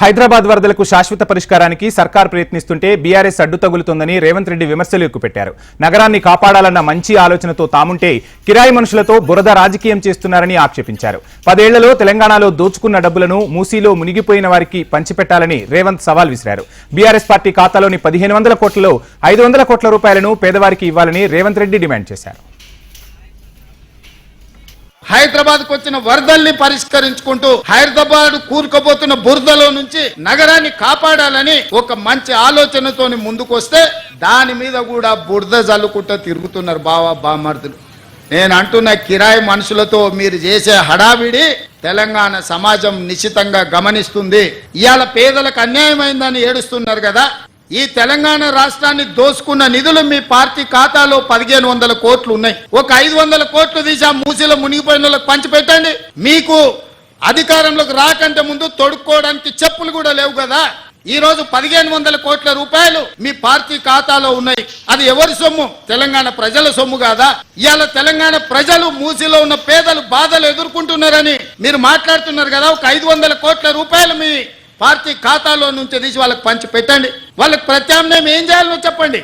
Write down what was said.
హైదరాబాద్ వరదలకు శాశ్వత పరిష్కారానికి సర్కార్ ప్రయత్నిస్తుంటే బీఆర్ఎస్ అడ్డు తగులుతోందని రేవంత్ రెడ్డి విమర్శలు ఎక్కుపెట్టారు నగరాన్ని కాపాడాలన్న మంచి ఆలోచనతో తాముంటే కిరాయి మనుషులతో బురద రాజకీయం చేస్తున్నారని ఆక్షేపించారు. పదేళ్ళలో తెలంగాణలో దోచుకున్న డబ్బులను మూసీలో మునిగిపోయిన వారికి పంచిపెట్టాలని రేవంత్ సవాల్ విసిరారు. బీఆర్ఎస్ పార్టీ ఖాతాలోని పదిహేను వందల కోట్లలో ఐదు వందల కోట్ల రూపాయలను పేదవారికి ఇవ్వాలని రేవంత్ రెడ్డి డిమాండ్ చేశారు. హైదరాబాద్కు వచ్చిన వరదల్ని పరిష్కరించుకుంటూ హైదరాబాద్ కూరుకుపోతున్న బురదలో నుంచి నగరాన్ని కాపాడాలని ఒక మంచి ఆలోచనతో ముందుకొస్తే దాని మీద కూడా బురద జల్లుకుంటూ తిరుగుతున్నారు బావా బామర్దులు. నేను అంటున్న కిరాయి మనుషులతో మీరు చేసే హడావిడి తెలంగాణ సమాజం నిశ్చితంగా గమనిస్తుంది. ఇవాళ పేదలకు అన్యాయమైందని ఏడుస్తున్నారు కదా. ఈ తెలంగాణ రాష్ట్రాన్ని దోసుకున్న నిధులు మీ పార్టీ ఖాతాలో పదిహేను వందల కోట్లు ఉన్నాయి. ఒక ఐదు వందల కోట్లు తీసి ఆ మూసీలో మునిగిపోయిన వాళ్ళకి పంచిపెట్టండి. మీకు అధికారంలోకి రాకంటే ముందు తొడుక్కోవడానికి చెప్పులు కూడా లేవు కదా. ఈ రోజు పదిహేను వందల కోట్ల రూపాయలు మీ పార్టీ ఖాతాలో ఉన్నాయి. అది ఎవరి సొమ్ము? తెలంగాణ ప్రజల సొమ్ము కాదా? ఇవాళ తెలంగాణ ప్రజలు మూసిలో ఉన్న పేదలు బాధలు ఎదుర్కొంటున్నారని మీరు మాట్లాడుతున్నారు కదా. ఒక ఐదు వందల కోట్ల రూపాయలు మీ పార్టీ ఖాతాలో నుంచి తీసి వాళ్ళకి పంచి పెట్టండి. వాళ్ళకి ప్రత్యామ్నాయం ఏం చేయాలో చెప్పండి.